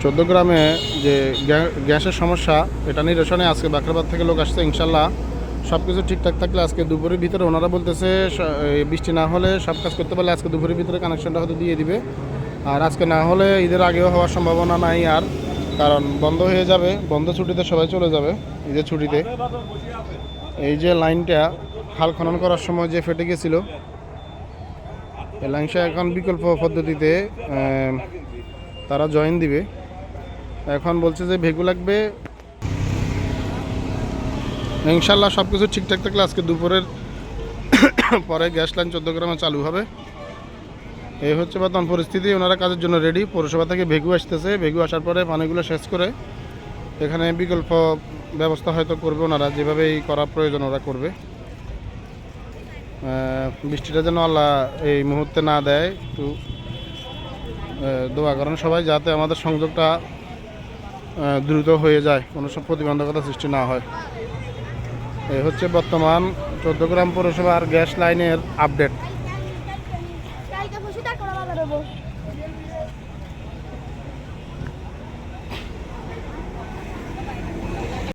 চোদ্দ গ্রামে যে গ্যা- গ্যাসের সমস্যা, এটা নিরসনে আজকে বাকরাবাদ থেকে লোক আসছে, ইনশাল্লাহ। সব কিছু ঠিকঠাক থাকলে আজকে দুপুরের ভিতরে ওনারা বলতেছে বৃষ্টি না হলে সব কাজ করতে পারলে আজকে দুপুরের ভিতরে কানেকশনটা হয়তো দিয়ে দিবে। আর আজকে না হলে ঈদের আগেও হওয়ার সম্ভাবনা নাই আর, কারণ বন্ধ হয়ে যাবে, বন্ধ ছুটিতে সবাই চলে যাবে ঈদের ছুটিতে। এই যে লাইনটা হাল খনন করার সময় যে ফেটে গেছিল, এই লাইনটা এখন বিকল্প পদ্ধতিতে তারা জয়েন দিবে। এখন বলছে যে ভেগু লাগবে। ইনশাল্লাহ সব কিছু ঠিকঠাক থাকলে আজকে দুপুরের পরে গ্যাস লাইন চোদ্দ গ্রামে চালু হবে। এই হচ্ছে বর্তমান পরিস্থিতি। ওনারা কাজের জন্য রেডি। পৌরসভা থেকে ভেগু আসতেছে। ভেগু আসার পরে পানিগুলো শেষ করে এখানে বিকল্প ব্যবস্থা হয়তো করবে ওনারা। যেভাবেই করা প্রয়োজন ওরা করবে। বৃষ্টিটা যেন আল্লাহ এই মুহূর্তে না দেয়, একটু দোয়া করেন সবাই যাতে আমাদের সংযোগটা দ্রুত হয়ে যায়, কোনো সব প্রতিবন্ধকতা সৃষ্টি না হয়। এই হচ্ছে বর্তমান চৌদ্দগ্রাম পৌরসভার গ্যাস লাইনের আপডেট